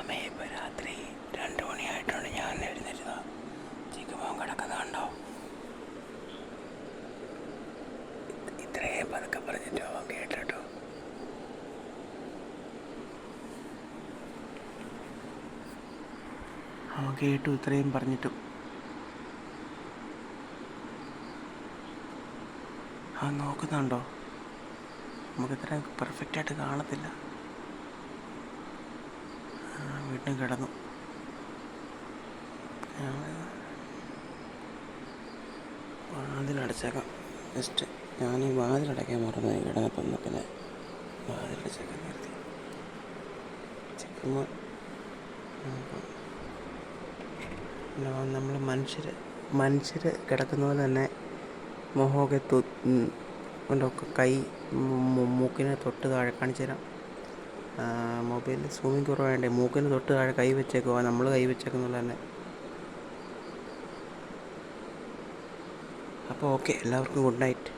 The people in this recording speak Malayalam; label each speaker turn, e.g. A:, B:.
A: സമയം ഇപ്പോൾ രാത്രി രണ്ട് മണിയായിട്ടുണ്ട് ഞാൻ എഴുന്നേറ്റതാ ചിക്കുമോൻ കിടക്കുന്നുണ്ടോ? ഇത്രയും പതുക്കെ പറഞ്ഞിട്ട് കേട്ടോ അവൻ കേട്ടു ഇത്രയും പറഞ്ഞിട്ടും. അവൻ നോക്കുന്നുണ്ടോ? നമുക്ക് ഇത്രയും പെർഫെക്റ്റായിട്ട് കാണത്തില്ല. വീണ്ടും കിടന്നു. വാതിലടച്ചേക്കാം ജസ്റ്റ് ഞാൻ ഈ വാതിലടയ്ക്കാൻ മറന്നു കിടന്നപ്പം പിന്നെ വാതിലടച്ചേക്കാൻ നിർത്തി. ചിക്കുമ്പോൾ നമ്മൾ മനുഷ്യർ മനുഷ്യർ കിടക്കുന്ന പോലെ തന്നെ മുഖമൊക്കെ തൊ കൊണ്ടൊക്കെ കൈ മൂക്കിനെ തൊട്ട് താഴെ കാണിച്ചു തരാം. മൊബൈലിൽ സൂമിങ് കുറവായതുകൊണ്ട് മൂക്കിന് തൊട്ട് താഴെ കൈ വെച്ചേക്കുവാ നമ്മൾ കൈ വെച്ചേക്കുന്നുള്ള തന്നെ. അപ്പോൾ ഓക്കെ എല്ലാവർക്കും ഗുഡ് നൈറ്റ്